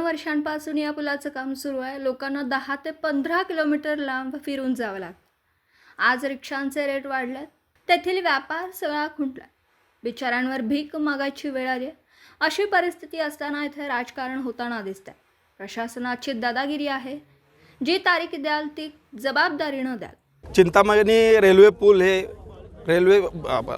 वर्षांपासून या पुलाचं काम सुरू आहे. लोकांना दहा ते पंधरा किलोमीटर लांब फिरून जावं लागतं. आज रिक्षांचे रेट वाढले तेथील व्यापार सगळा खुंटला बिचारांवर भीक मागायची वेळ आली अशी परिस्थिती असताना इथे राजकारण होताना दिसतंय. प्रशासनाची दादागिरी आहे. जी तारीख द्याल ती जबाबदारीनं द्याल. चिंतामणी रेल्वे पूल हे रेल्वे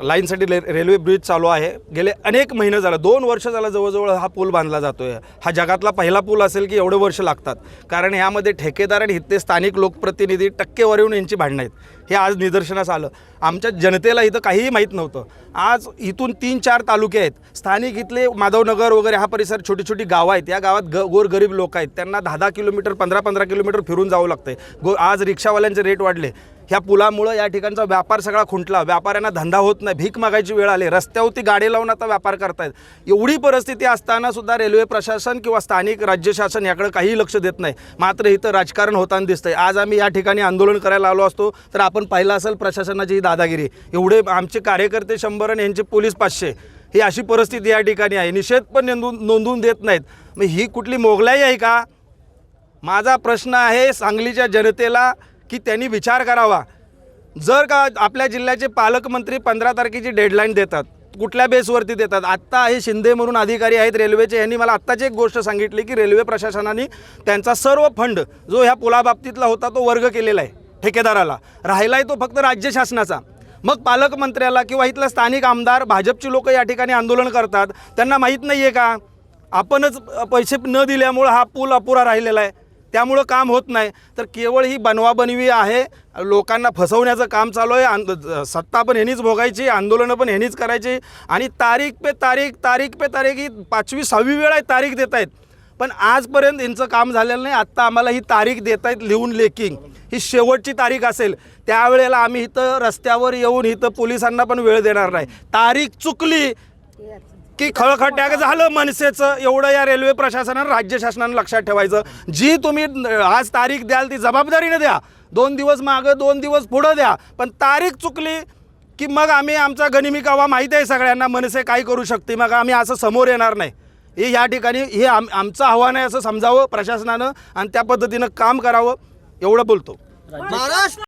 लाईनसाठी रे रेल्वे ब्रिज चालू आहे. गेले अनेक महिने झालं. दोन वर्ष झालं जवळजवळ हा पूल बांधला जातो आहे हा जगातला पहिला पूल असेल की एवढे वर्ष लागतात. कारण यामध्ये ठेकेदार आणि इथले स्थानिक लोकप्रतिनिधी टक्केवारीहून यांची भांडणं आहेत. हे आज निदर्शनास आलं. आमच्या जनतेला इथं काहीही माहीत नव्हतं. आज इथून तीन चार तालुके आहेत. स्थानिक इथले माधवनगर वगैरे हा परिसर छोटी छोटी गावं आहेत. या गावात ग गोरगरीब लोक आहेत. त्यांना दहा दहा किलोमीटर पंधरा पंधरा किलोमीटर फिरून जावं लागतं गो आज रिक्षावाल्यांचे रेट वाढले. ह्या पुलामुळं या ठिकाणचा व्यापार सगळा खुंटला. व्यापाऱ्यांना धंदा होत नाही. भीक मागायची वेळ आली. रस्त्यावरती गाडी लावून आता व्यापार करतायत. एवढी परिस्थिती असताना सुद्धा रेल्वे प्रशासन किंवा स्थानिक राज्य शासन याकडे काही लक्ष देत नाही. मात्र इथं राजकारण होताना दिसतंय. आज आम्ही या ठिकाणी आंदोलन करायला आलो असतो तर आपण पाहिलं असेल प्रशासनाची ही दादागिरी. एवढे आमचे कार्यकर्ते शंभर आणि यांचे पोलीस पाचशे. ही अशी परिस्थिती या ठिकाणी आहे. निषेध पण नोंदवून नोंदवून देत नाहीत. मग ही कुठली मोगलाई आहे का? माझा प्रश्न आहे सांगलीच्या जनतेला की त्यांनी विचार करावा. जर का आपल्या जिल्ह्याचे पालकमंत्री पंधरा तारखेची डेडलाईन देतात कुठल्या बेसवरती देतात? आत्ता हे शिंदे म्हणून अधिकारी आहेत रेल्वेचे यांनी मला आत्ताची एक गोष्ट सांगितली की रेल्वे प्रशासनाने त्यांचा सर्व फंड जो ह्या पुलाबाबतीतला होता तो वर्ग केलेला आहे ठेकेदाराला. राहिला आहे तो फक्त राज्य शासनाचा. मग पालकमंत्र्याला किंवा इथलं स्थानिक आमदार भाजपची लोक या ठिकाणी आंदोलन करतात त्यांना माहीत नाही आहे का? आपणच पैसे न दिल्यामुळं हा पूल अपुरा राहिलेला आहे. त्यामुळं काम होत नाही. तर केवळ ही बनवाबनवी आहे. लोकांना फसवण्याचं काम चालू आहे. आंद सत्ता पण ह्यानीच भोगायची आंदोलनं पण ह्यानीच करायची. आणि तारीख पे तारीख तारीख पे तारीख ही पाचवी सहावी वेळा आहे तारीख देत आहेत. पण आजपर्यंत यांचं काम झालेलं नाही. आत्ता आम्हाला ही तारीख देत आहेत लिहून लेकिंग ही शेवटची तारीख असेल. त्यावेळेला आम्ही इथं रस्त्यावर येऊन इथं पोलिसांना पण वेळ देणार नाही. तारीख चुकली. की खळखट्याक झालं मनसेचं. एवढं या रेल्वे प्रशासनानं राज्य शासनानं लक्षात ठेवायचं. जी तुम्ही आज तारीख द्याल ती जबाबदारीने द्या. दोन दिवस मागं दोन दिवस पुढं द्या. पण तारीख चुकली की मग आम्ही आमचा गनिमी कावा माहीत आहे सगळ्यांना मनसे काय करू शकते मग आम्ही असं समोर येणार नाही. हे या ठिकाणी हे आम आमचं आव्हान आहे असं समजावं प्रशासनानं आणि त्या पद्धतीनं काम करावं एवढं बोलतो. महाराष्ट्र